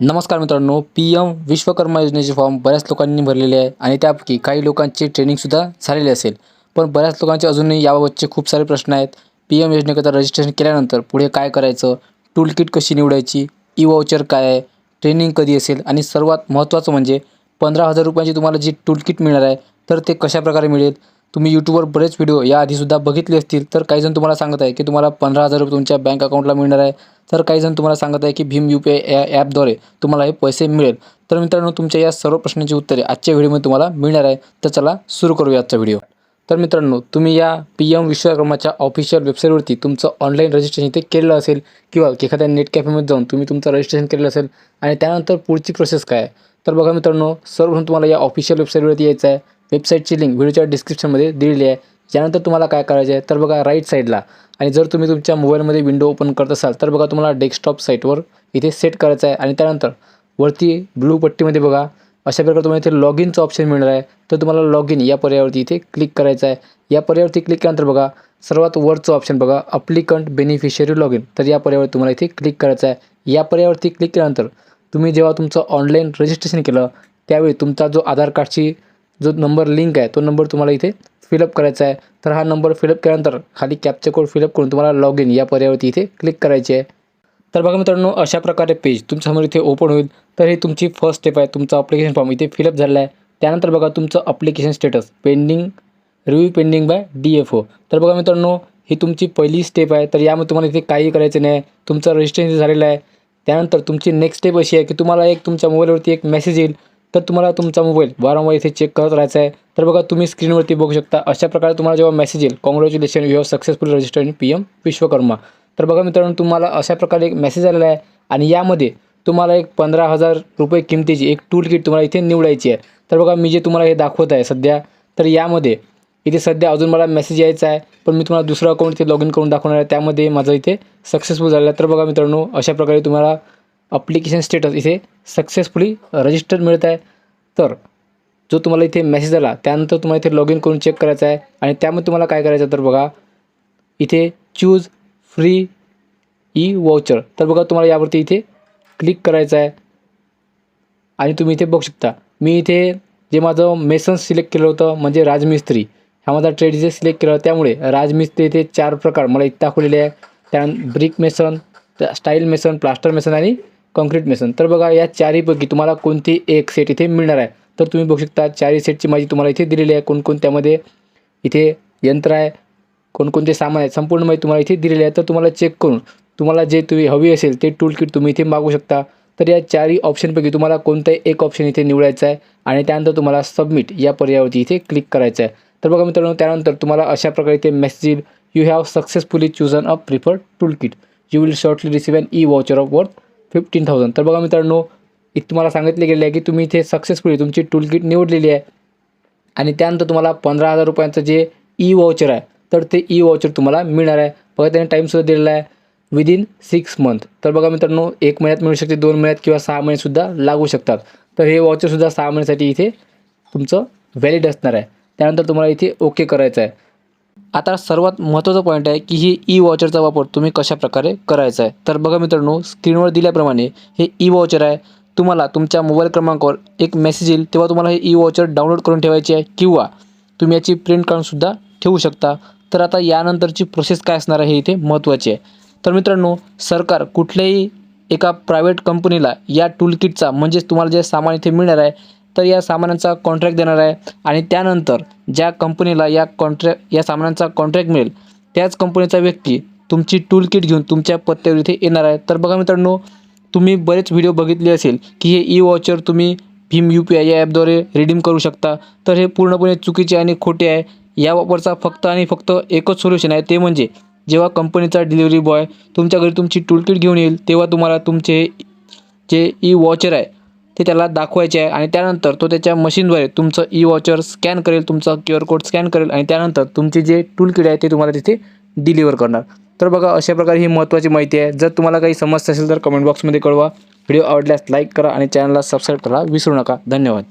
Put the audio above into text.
नमस्कार मित्रांनो P M Vishwakarma योजनेचे फॉर्म बऱ्याच लोकांनी भरलेले आहे आणि त्यापैकी काही लोकांची ट्रेनिंगसुद्धा झालेली असेल. पण बऱ्याच लोकांचे अजूनही याबाबतचे खूप सारे प्रश्न आहेत. पी एम योजनेकरता रजिस्ट्रेशन केल्यानंतर पुढे काय करायचं? टूल किट कशी निवडायची? ई वाउचर काय आहे? ट्रेनिंग कधी असेल? आणि सर्वात महत्त्वाचं म्हणजे पंधरा हजार रुपयांची तुम्हाला जी टूल किट मिळणार आहे तर ते कशाप्रकारे मिळेल? तुम्ही यूट्यूबवर बरेच व्हिडिओ याआधीसुद्धा बघितले असतील तर काहीजण तुम्हाला सांगत आहे की तुम्हाला पंधरा हजार रुपये तुमच्या बँक अकाउंटला मिळणार आहे. तर काही जण तुम्हाला सांगत आहे की भीम यू पी आय या ॲपद्वारे तुम्हाला हे पैसे मिळेल. तर मित्रांनो तुमच्या या सर्व प्रश्नांची उत्तरे आजच्या व्हिडिओमध्ये तुम्हाला मिळणार आहे. तर चला सुरू करूया आजचा व्हिडिओ. तर मित्रांनो तुम्ही या पी एम विश्वकर्माच्या ऑफिशियल वेबसाईटवरती तुमचं ऑनलाईन रजिस्ट्रेशन इथे केलेलं असेल किंवा एखाद्या नेट कॅफेमध्ये जाऊन तुम्ही तुमचं रजिस्ट्रेशन केलेलं असेल आणि त्यानंतर पुढची प्रोसेस काय आहे? तर बघा मित्रांनो सर्वप्रथम तुम्हाला या ऑफिशियल वेबसाईटवरती यायचं आहे. वेबसाईटची लिंक व्हिडिओच्या डिस्क्रिप्शनमध्ये दिलेली आहे. यानंतर तुम्हाला काय करायचं आहे तर बघा राईट साईडला आणि जर तुम्ही तुमच्या मोबाईलमध्ये विंडो ओपन करत असाल तर बघा तुम्हाला डेस्कटॉप साईटवर इथे सेट करायचं आहे. आणि त्यानंतर वरती ब्लू पट्टीमध्ये बघा अशा प्रकारे तुम्हाला इथे लॉग इनचं ऑप्शन मिळणार आहे. तर तुम्हाला लॉग इन या पर्यायावरती इथे क्लिक करायचं आहे. या पर्यायावरती क्लिक केल्यानंतर बघा सर्वात वरचं ऑप्शन बघा अप्लिकंट बेनिफिशियरी लॉग इन तर या पर्यायावर तुम्हाला इथे क्लिक करायचं आहे. या पर्यायावरती क्लिक केल्यानंतर तुम्ही जेव्हा तुमचं ऑनलाईन रजिस्ट्रेशन केलं त्यावेळी तुमचा जो आधार कार्डची जो नंबर लिंक आहे तो नंबर तुम्हाला इथे फिलअप करायचा आहे. तर हा नंबर फिलअप केल्यानंतर खाली कॅपचा कोड फिलअप करून तुम्हाला लॉग इन या पर्यायावरती इथे क्लिक करायचे आहे. तर बघा मित्रांनो अशा प्रकारे पेज तुमच्यासमोर इथे ओपन होईल. तर ही तुमची फर्स्ट स्टेप आहे. तुमचा अप्लिकेशन फॉर्म इथे फिलअप झाला आहे. त्यानंतर बघा तुमचं application status pending review pending by D F O तर बघा मित्रांनो ही तुमची पहिली स्टेप आहे. तर यामध्ये तुम्हाला इथे काही करायचं नाही. तुमचं रजिस्ट्रेशन झालेलं आहे. त्यानंतर तुमची नेक्स्ट स्टेप अशी आहे की तुम्हाला एक तुमच्या मोबाईलवरती एक मेसेज येईल. तर तुम्हाला तुमचा मोबाईल वारंवार इथे चेक करत राहायचा आहे. तर बघा तुम्ही स्क्रीनवरती बघू शकता अशा प्रकारे तुम्हाला जेव्हा मेसेज येईल congratulation you have successful register in P M Vishwakarma तर बघा मित्रांनो तुम्हाला अशा प्रकारे एक मेसेज आलेला आहे आणि यामध्ये तुम्हाला एक पंधरा हजार रुपये किमतीची एक टूल किट तुम्हाला इथे निवडायची आहे. तर बघा मी जे तुम्हाला हे दाखवत आहे सध्या तर यामध्ये इथे सध्या अजून मला मेसेज यायचा आहे पण मी तुम्हाला दुसरं अकाउंट इथे लॉग इन करून दाखवणार आहे. त्यामध्ये माझं इथे सक्सेसफुल झालं आहे. तर बघा मित्रांनो अशा प्रकारे तुम्हाला अप्लिकेशन स्टेटस इथे सक्सेसफुली रजिस्टर मिळत आहे तर जो तुम्हाला इथे मेसेज आला त्यानंतर तुम्हाला इथे लॉग इन करून चेक करायचं आहे. आणि त्यामध्ये तुम्हाला काय करायचं तर बघा इथे चूज फ्री ई वाउचर तर बघा तुम्हाला यावरती इथे क्लिक करायचं आहे. आणि तुम्ही इथे बघू शकता मी इथे जे माझं मेसन सिलेक्ट केलं होतं म्हणजे राजमिस्त्री हा माझा ट्रेड इथे सिलेक्ट केला त्यामुळे राजमिस्त्री इथे चार प्रकार मला इथे दाखवलेले आहे. त्यानंतर brick mason style mason plaster mason आणि कॉन्क्रीट मेसन तर बघा या चारीपैकी तुम्हाला कोणती एक सेट इथे मिळणार आहे? तर तुम्ही बघू शकता चारही सेटची माहिती तुम्हाला इथे दिलेली आहे. कोणकोणत्यामध्ये इथे यंत्र आहे कोणकोणते सामान आहे संपूर्ण माहिती तुम्हाला इथे दिलेली आहे. तर तुम्हाला चेक करून तुम्हाला जे तुम्ही हवी असेल ते टूल किट तुम्ही इथे मागू शकता. तर या चारही ऑप्शनपैकी तुम्हाला कोणताही एक ऑप्शन इथे निवडायचा आहे आणि त्यानंतर तुम्हाला सबमिट या पर्यायावरती इथे क्लिक करायचं आहे. तर बघा मित्रांनो त्यानंतर तुम्हाला अशा प्रकारे इथे मेसेज येईल you have successfully chosen a preferred tool kit you will shortly receive an e voucher of worth fifteen thousand तर बघा मित्रांनो इथे तुम्हाला सांगितले गेले आहे की तुम्ही इथे सक्सेसफुली तुमची टूल किट निवडलेली आहे. आणि त्यानंतर तुम्हाला पंधरा हजार रुपयांचं जे ई वॉचर आहे तर ते ई वॉचर तुम्हाला मिळणार आहे. बघा त्याने टाईमसुद्धा दिलेला आहे. विदिन सिक्स मंथ तर बघा मित्रांनो एक महिन्यात मिळू शकते दोन महिन्यात किंवा सहा महिनेसुद्धा लागू शकतात. तर हे वॉचरसुद्धा सहा महिन्यासाठी इथे तुमचं व्हॅलिड असणार आहे. त्यानंतर तुम्हाला इथे ओके करायचं आहे. आता सर्वात महत्त्वाचा पॉईंट आहे की ही ई वॉचरचा वापर तुम्ही कशा प्रकारे करायचा आहे. तर बघा मित्रांनो स्क्रीनवर दिल्याप्रमाणे हे ई वॉचर आहे. तुम्हाला तुमच्या मोबाईल क्रमांकावर एक मेसेज येईल तेव्हा तुम्हाला हे ई वॉचर डाउनलोड करून ठेवायची आहे किंवा तुम्ही याची प्रिंट काढूनसुद्धा ठेवू शकता. तर आता यानंतरची प्रोसेस काय असणार आहे हे इथे महत्त्वाची आहे. तर मित्रांनो सरकार कुठल्याही एका प्रायव्हेट कंपनीला या टूल किटचा म्हणजेच तुम्हाला जे सामान इथे मिळणार आहे तर या सामानांचा कॉन्ट्रॅक्ट देणार आहे. आणि त्यानंतर ज्या कंपनीला या कॉन्ट्रॅक्ट या सामानांचा कॉन्ट्रॅक्ट मिळेल त्याच कंपनीचा व्यक्ती तुमची टूल किट घेऊन तुमच्या पत्त्यावर इथे येणार आहे. तर बघा मित्रांनो तुम्ही बरेच व्हिडिओ बघितले असेल की हे ई वॉचर तुम्ही भीम यू पी आय या ॲपद्वारे रिडीम करू शकता. तर हे पूर्णपणे चुकीचे आणि खोटे आहे. या वापरचा फक्त आणि फक्त एकच सोल्युशन आहे ते म्हणजे जेव्हा कंपनीचा डिलिव्हरी बॉय तुमच्या घरी तुमची टूल किट घेऊन येईल तेव्हा तुम्हाला तुमचे जे ई वॉचर आहे ते त्याला दाखवायचे आहे. आणि त्यानंतर तो त्याच्या मशीनद्वारे तुमचं ई वॉचर स्कॅन करेल तुमचा क्यू आर कोड स्कॅन करेल आणि त्यानंतर तुमची जे टूल किट आहे ते तुम्हाला तिथे डिलिव्हर करणार. तर बघा अशा प्रकारे ही महत्त्वाची माहिती आहे. जर तुम्हाला काही समस्या असेल तर कमेंट बॉक्समध्ये कळवा. व्हिडिओ आवडल्यास लाईक करा आणि चॅनलला सबस्क्राईब करा विसरू नका. धन्यवाद.